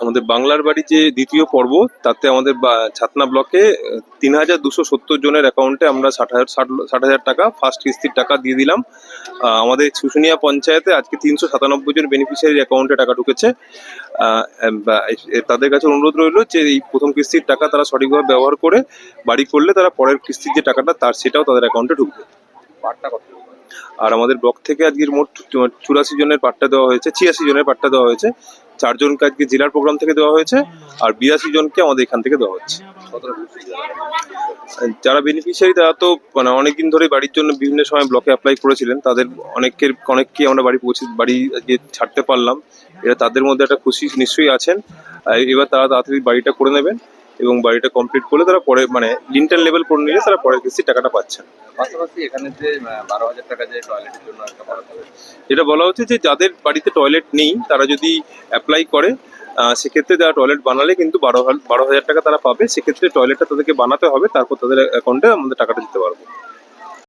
আমাদের বাংলার বাড়ি যে দ্বিতীয় পর্ব, তাতে আমাদের ছাতনা ব্লকে তিন হাজার দুশো সত্তর জনের অ্যাকাউন্টে আমরা ষাট হাজার, ষাট- হাজার টাকা ফার্স্ট কিস্তির টাকা দিয়ে দিলাম। আমাদের শুশুনিয়া পঞ্চায়েতে আজকে তিনশো সাতানব্বই জন বেনিফিশিয়ারির অ্যাকাউন্টে টাকা ঢুকেছে। তাদের কাছে অনুরোধ রইল যে, এই প্রথম কিস্তির টাকা তারা সঠিকভাবে ব্যবহার করে বাড়ি করলে তারা পরের কিস্তির যে টাকাটা, তার সেটাও তাদের অ্যাকাউন্টে ঢুকবে। পাটটা কত? আর আমাদের ব্লক থেকে আজকের মোট চুরাশি জনের পাট্টা দেওয়া হয়েছে, ছিয়াশি জনের পাট্টা দেওয়া হয়েছে। চারজনকে আজকে জেলার প্রোগ্রাম থেকে দেওয়া হয়েছে আর বিরাশি জনকে আমাদের এখান থেকে দেওয়া হচ্ছে। যারা বেনিফিশিয়ারি তারা তো মানে অনেকদিন ধরে বাড়ির জন্য বিভিন্ন সময় ব্লকে অ্যাপ্লাই করেছিলেন। তাদের অনেকের, অনেককে আমরা বাড়ি পৌঁছে, বাড়ি আজকে ছাড়তে পারলাম। এরা তাদের মধ্যে একটা খুশি নিশ্চয়ই আছেন। এবার তারা তাড়াতাড়ি বাড়িটা করে নেবেন। এবং বাড়িটা কমপ্লিট করলে তারা পরে মানে লিন্টার লেভেল করে নিলে তারা পরের কিস্তির টাকাটা পাচ্ছে পাশাপাশি এখানে যে বারো হাজার টাকা যে টয়লেটের জন্য একটা যেটা বলা হচ্ছে যে যাদের বাড়িতে টয়লেট নেই তারা যদি অ্যাপ্লাই করে সেক্ষেত্রে যারা টয়লেট বানালে কিন্তু বারো বারো হাজার টাকা তারা পাবে। সেক্ষেত্রে টয়লেটটা তাদেরকে বানাতে হবে তারপর তাদের অ্যাকাউন্টে আমাদের টাকাটা দিতে পারব।